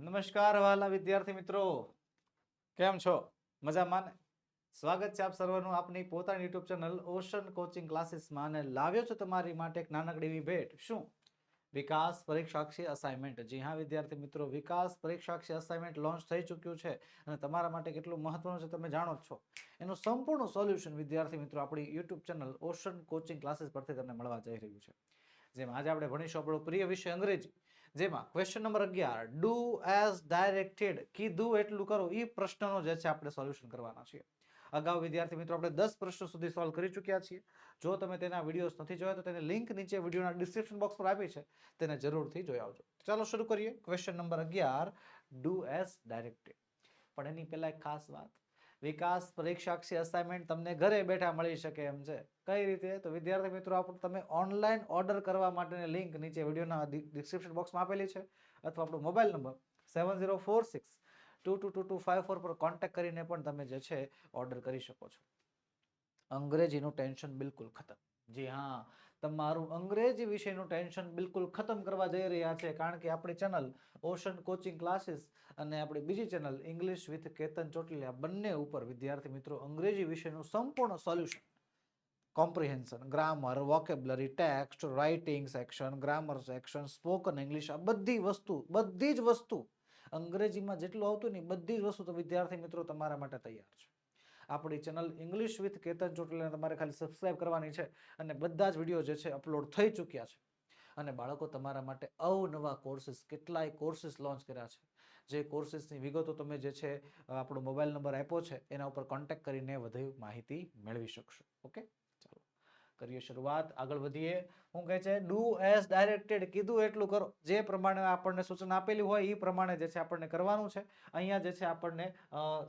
નમસ્કાર વાલા વિદ્યાર્થી મિત્રો. કેમ છો? મજામાં સ્વાગત છે આપ સર્વનું આપની પોતાની યુટ્યુબ ચેનલ ઓશન કોચિંગ ક્લાસીસમાં અને લાવ્યો છું તમારી માટે એક નાનકડી એવી ભેટ. શું? વિકાસ પરીક્ષાક્ષી અસાઇનમેન્ટ જી હા વિદ્યાર્થી મિત્રો, વિકાસ પરીક્ષાક્ષી અસાઇનમેન્ટ લોન્ચ થઈ ચૂક્યું છે અને તમારા માટે કેટલું મહત્વનું છે તમે જાણો છો. એનું સંપૂર્ણ સોલ્યુશન વિદ્યાર્થી મિત્રો આપણી YouTube channel Ocean coaching classes પરથી તમને મળવા જઈ રહ્યું છે. જેમ આજે આપણે ભણીશું આપણો પ્રિય વિષય અંગ્રેજી. જેમાં ક્વેશ્ચન નંબર અગિયાર ડુ એઝ ડાયરેક્ટેડ કીધું એટલું કરો એ પ્રશ્નનો જે છે આપણે સોલ્યુશન કરવાના છીએ. અગાઉ વિદ્યાર્થી મિત્રો આપણે દસ પ્રશ્નો સુધી સોલ્વ કરી ચૂક્યા છીએ. જો તમે તેના વિડીયોઝ નથી જોયા, તો તેની લિંક નીચે વિડીયોના ડિસ્ક્રિપ્શન બોક્સ પર આપી છે. તેને જરૂરથી જોઈ આવજો. ચાલો શરૂ કરીએ. ક્વેશ્ચન નંબર અગિયાર ડુ એઝ ડાયરેક્ટેડ પણ એની પહેલાં એક ખાસ વાત. વિકાસ પરીક્ષાક્ષી અસાઇનમેન્ટ તમને ઘરે બેઠા મળી શકે એમ છે. કઈ રીતે? તો વિદ્યાર્થી મિત્રો, આપણું તમે ઓનલાઈન ઓર્ડર કરવા માટેની લિંક નીચે વિડીયોના ડિસ્ક્રિપ્શન બોક્સમાં આપેલી છે અથવા આપણો mobile number seven zero four six two two two two five four પર કોન્ટેક્ટ કરીને પણ તમે જે છે ઓર્ડર કરી શકો છો. અંગ્રેજીનું ટેન્શન બિલકુલ ખતમ. જી હા. તમારું અંગ્રેજી વિષયનું ટેન્શન બિલકુલ ખતમ કરવા જઈ રહ્યા છે, કારણ કે આપણી ચેનલ ઓશન કોચિંગ ક્લાસીસ અને આપણી બીજી channel English with Ketan Chotaliya બંને ઉપર, વિદ્યાર્થી મિત્રો, અંગ્રેજી વિષયનું સંપૂર્ણ solution. Comprehension, grammar, vocabulary, text, writing section, grammar section, spoken English, આ બધી વસ્તુ, બધી જ વસ્તુ અંગ્રેજીમાં જેટલું આવતું ને બધી જ વસ્તુ તો વિદ્યાર્થી મિત્રો તમારા માટે તૈયાર છે. આપણી ચેનલ ઇંગ્લિશ વિથ કેતન ચોટલીને તમારે ખાલી સબસ્ક્રાઇબ કરવાની છે અને બધા જ વીડિયો જે છે અપલોડ થઈ ચૂક્યા છે. અને બાળકો, તમારા માટે અવનવા કોર્સીસ કેટલાય કોર્સીસ લોન્ચ કર્યા છે. જે કોર્સીસની વિગતો તમે જે છે આપણો મોબાઈલ નંબર આપ્યો છે, એના ઉપર કોન્ટેક્ટ કરીને વધુ માહિતી મેળવી શકશો. ઓકે કરીએ શરૂઆત, આગળ વધીએ. હું કહે છે ડુ એઝ ડાયરેક્ટેડ કીધું એટલું કરો. જે પ્રમાણે આપણને સૂચના આપેલી હોય એ પ્રમાણે જે છે આપણને કરવાનું છે. અહીંયા જે છે આપણને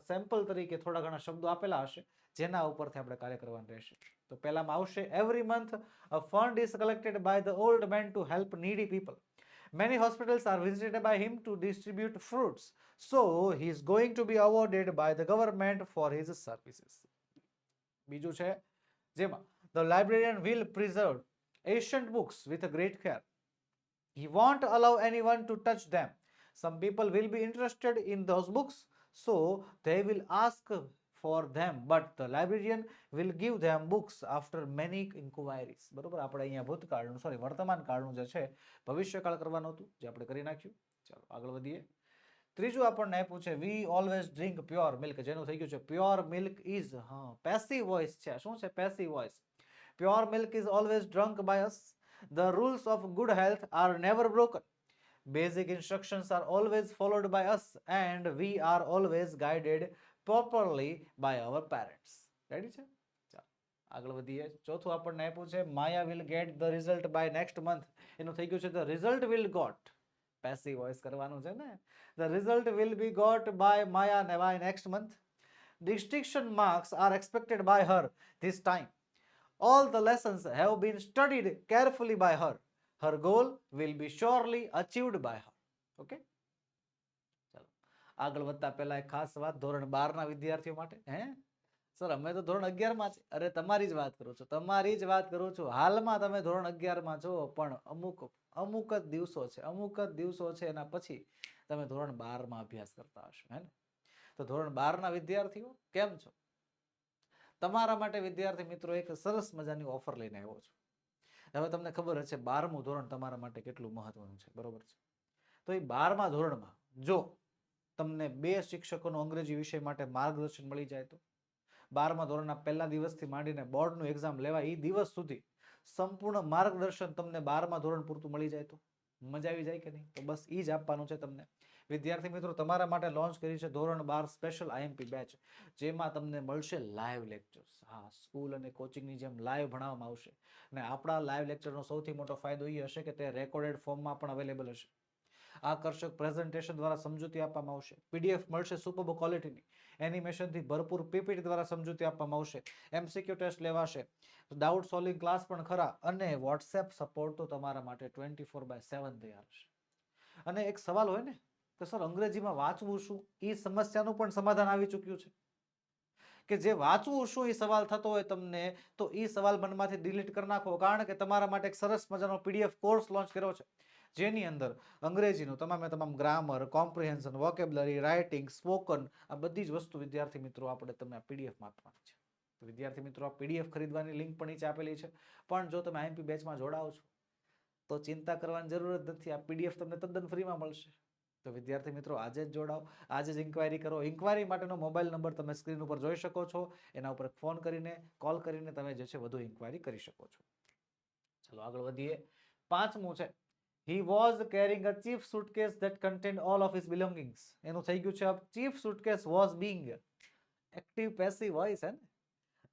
સેમ્પલ તરીકે થોડા ઘણા શબ્દો આપેલા હશે, જેના ઉપરથી આપણે કાર્ય કરવાનું રહેશે. તો પહેલામાં આવશે every month fund is collected by the old men to help needy people Many hospitals are visited by him to distribute fruits. So, he is going to be awarded by the government for his services. બીજું છે, જેમાં the librarian will preserve ancient books with a great care. He won't allow anyone to touch them. Some people will be interested in those books, so they will ask for them, but the librarian will give them books after many inquiries. બરોબર આપણે અહીંયા ભૂતકાળનું sorry વર્તમાન કાળનું જે છે ભવિષ્યકાળ કરવાનું હતું જે આપણે કરી નાખ્યું ચાલો આગળ વધીએ ત્રીજું આપણને આપ્યું છે we always drink pure milk જેનું થઈ ગયું છે પ્યોર મિલ્ક ઇઝ હા પેસિવ વોઇસ છે શું છે passive voice pure milk is always drunk by us the rules of good health are never broken basic instructions are always followed by us, and we are always guided properly by our parents. Ready છે ચાલો આગળ વધીએ. ચોથું આપણને આપ્યું છે Maya will get the result by next month એનું થઈ ગયું છે the result will got passive voice કરવાનું છે ને? The result will be got by Maya ને by next month distinction marks are expected by her this time. All the lessons have been studied carefully by her. Her goal will be surely achieved by her. Okay? ચાલો આગળ વધતા પહેલા એક ખાસ વાત ધોરણ બાર ના વિદ્યાર્થીઓ માટે, હે? સર, અમે તો ધોરણ અગિયારમાં છે અરે, તમારી જ વાત કરું છું. તમારી જ વાત કરું છું. હાલમાં તમે ધોરણ અગિયારમાં છો, પણ અમુક અમુક જ દિવસો છે. અમુક જ દિવસો છે, એના પછી તમે ધોરણ બારમાં અભ્યાસ કરતા હશો, હે ને? તો ધોરણ બારના વિદ્યાર્થીઓ, કેમ છો? તમારા માટે, વિદ્યાર્થી મિત્રો, એક સરસ મજાની ઓફર લઈને આવ્યો છું. હવે તમને ખબર હશે, બારમું ધોરણ તમારા માટે કેટલું મહત્વનું છે, બરોબર છે? તો એ બારમા ધોરણમાં, જો તમને બે શિક્ષકોનો અંગ્રેજી વિષય માટે માર્ગદર્શન મળી જાય તો? બારમા ધોરણના પહેલા દિવસથી માંડીને બોર્ડનું એક્ઝામ લેવા એ દિવસ સુધી સંપૂર્ણ માર્ગદર્શન તમને બારમા ધોરણ પૂરતું મળી જાય તો? મજા આવી જાય કે નહીં? તો બસ એ જ આપવાનું છે તમને. વિદ્યાર્થી મિત્રો, તમારા માટે લોન્ચ કરી છે ધોરણ બાર સ્પેશિયલ આઈએમપી બેચ જેમાં તમને મળશે લાઈવ લેક્ચર્સ હા સ્કૂલ અને કોચિંગની જેમ લાઈવ ભણાવવામાં આવશે. અને આપણા લાઈવ લેક્ચરનો સૌથી મોટો ફાયદો એ હશે કે તે રેકોર્ડેડ ફોર્મમાં પણ અવેલેબલ હશે. આકર્ષક પ્રેઝન્ટેશન દ્વારા સમજૂતી આપવામાં આવશે. પીડીએફ મળશે સુપર ક્વોલિટીની એનિમેશનથી ભરપૂર પીપીટી દ્વારા સમજૂતી આપવામાં આવશે. એમસીક્યુ ટેસ્ટ લેવાશે. ડાઉટ સોલ્વિંગ ક્લાસ પણ ખરા અને વોટ્સએપ સપોર્ટ તો તમારા માટે ટ્વેન્ટી ફોર બાય સેવન તૈયાર છે અને એક સવાલ હોય ને કે સર અંગ્રેજીમાં વાંચવું શું? એ સમસ્યાનું પણ સમાધાન આવી ચૂક્યું છે. કે જે વાંચવું શું એ સવાલ થતો હોય તમને, તો એ સવાલ મનમાંથી ડિલીટ કરી નાખો. કારણ કે તમારા માટે એક સરસ મજાનો પીડીએફ કોર્સ લોન્ચ કર્યો છે. જેની અંદર અંગ્રેજીનું તમામે તમામ grammar, comprehension vocabulary writing spoken, આ બધી જ વસ્તુ વિદ્યાર્થી મિત્રો આપણે તમને આ પીડીએફમાં આપવાની છે. તો વિદ્યાર્થી મિત્રો, આ પીડીએફ ખરીદવાની લિંક પણ નીચે આપેલી છે. પણ જો તમે આઈએમપી બેચમાં જોડાઓ છો, તો ચિંતા કરવાની જરૂર જ નથી. આ પીડીએફ તમને તદ્દન ફ્રીમાં મળશે. તો વિદ્યાર્થી મિત્રો આજે જ જોડાઓ. આજે જ ઇન્ક્વાયરી કરો. ઇન્ક્વાયરી માટેનો મોબાઈલ નંબર તમે સ્ક્રીન ઉપર જોઈ શકો છો. એના ઉપર ફોન કરીને કોલ કરીને તમે જે છે વધુ ઇન્ક્વાયરી કરી શકો છો. ચલો આગળ વધીએ. પાંચમું છે. He was carrying a cheap suitcase that contain all of his belongings એનું થઈ ગયું છે a cheap suitcase was being active passive હોય છે ને?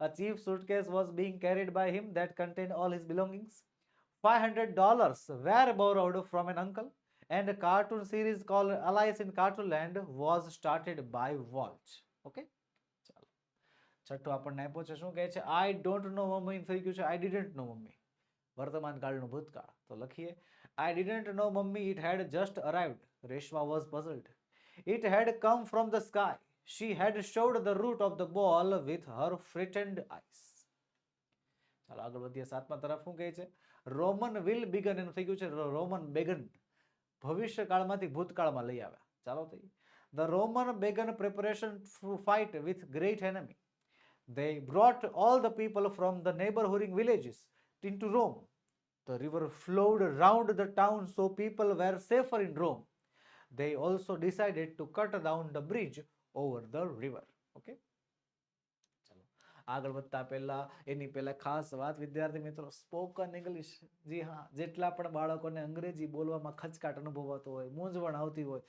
A cheap suitcase was was carried by him that that all all his belongings. $500 were borrowed from an uncle, and a cartoon series called Alice in Cartoon Land was started by Walt. Okay? ચાલો છઠ્ઠું આપણને આપ્યો છે શું કહે છે I don't know mummy થઈ ગયું છે આઈ ડિડન્ટ નો મમ્મી વર્તમાન કાળનું ભૂતકાળ તો લખીએ I didn't know mummy it had just arrived Reshma was puzzled it had come from the sky she had showed the root of the ball with her frightened eyes ચાલો આગળ વધીએ સાતમા તરફ શું કહે છે રોમન વિલ બિગન એનું થઈ ગયું છે રોમન બેગન ભવિષ્યકાળમાંથી ભૂતકાળમાં લઈ આવ્યા ચાલો થઈ the Roman began preparation to fight with great enemy they brought all the people from the neighboring villages into Rome. The river flowed round the town so people were safer in Rome. They also decided to cut down the bridge over the river. Okay? આગળ વધતા પહેલાં, એની પહેલા ખાસ વાત, વિદ્યાર્થી મિત્રો spoken English G હા, જેટલા પણ બાળકોને અંગ્રેજી બોલવામાં ખચકાટ અનુભવાતો હોય, મૂંઝવણ આવતી હોય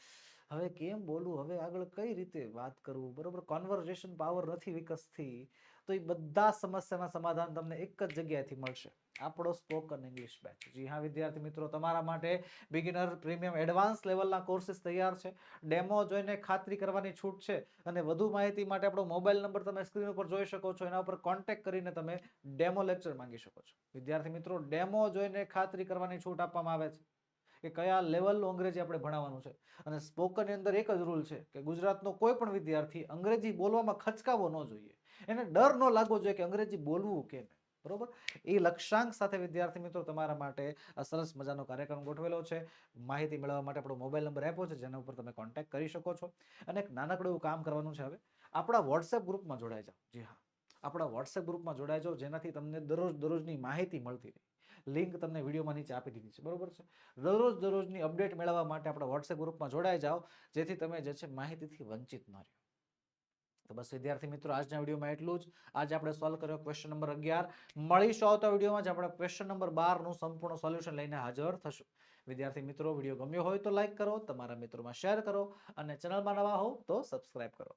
હવે કેમ બોલવું? હવે આગળ કઈ રીતે વાત કરવું? બરોબર? કોન્વર્ઝેશન પાવર નથી વિકસતી. તો એ બધા સમસ્યાના સમાધાન તમને એક જ જગ્યાએથી મળશે. આપણો સ્પોકન ઇંગ્લિશ બેચ જી હા, વિદ્યાર્થી મિત્રો, તમારા માટે બિગિનર પ્રીમિયમ એડવાન્સ લેવલના કોર્સિસ તૈયાર છે. ડેમો જોઈને ખાતરી કરવાની છૂટ છે. અને વધુ માહિતી માટે આપણો મોબાઈલ નંબર તમે સ્ક્રીન ઉપર જોઈ શકો છો. એના ઉપર કોન્ટેક્ટ કરીને તમે ડેમો લેક્ચર માંગી શકો છો. વિદ્યાર્થી મિત્રો ડેમો જોઈને ખાતરી કરવાની છૂટ આપવામાં આવે છે. કે કયા લેવલનું અંગ્રેજી આપણે ભણાવવાનું છે. અને સ્પોકનની અંદર એક જ રૂલ છે કે ગુજરાતનો કોઈ પણ વિદ્યાર્થી અંગ્રેજી બોલવામાં ખચકાવો ન જોઈએ. એને ડર ન લાગવો જોઈએ કે અંગ્રેજી બોલવું કે નહીં બરોબર? એ લક્ષ્યાંક સાથે વિદ્યાર્થી મિત્રો તમારા માટે સરસ મજાનો કાર્યક્રમ ગોઠવેલો છે. માહિતી મેળવવા માટે આપણો મોબાઈલ નંબર આપ્યો છે, જેના ઉપર તમે કોન્ટેક્ટ કરી શકો છો. અને એક નાનકડું એવું કામ કરવાનું છે હવે. આપણા વોટ્સએપ ગ્રુપમાં જોડાઈ જાઓ. જી હા. આપણા વોટ્સએપ ગ્રુપમાં જોડાઈ જાઓ, જેનાથી તમને દરરોજ દરરોજની માહિતી મળતી રહે. લિંક તમને વિડીયોમાં નીચે આપી દીધી છે. બરોબર છે? દરરોજ દરરોજની અપડેટ મેળવવા માટે આપણા વોટ્સએપ ગ્રુપમાં જોડાઈ જાઓ, જેથી તમે જે છે માહિતીથી વંચિત ન રહ્યો. તો બસ વિદ્યાર્થી મિત્રો, આજના વિડીયોમાં એટલું જ. આજે આપણે સોલ્વ કર્યો ક્વેશ્ચન નંબર અગિયાર. મળીશું આવતા વિડીયોમાં જ આપણે ક્વેશ્ચન નંબર બારનું સંપૂર્ણ સોલ્યુશન લઈને હાજર થશું. વિદ્યાર્થી મિત્રો, વીડિયો ગમ્યો હોય તો લાઇક કરો, તમારા મિત્રોમાં શેર કરો અને ચેનલમાં નવા હો તો સબસ્ક્રાઇબ કરો.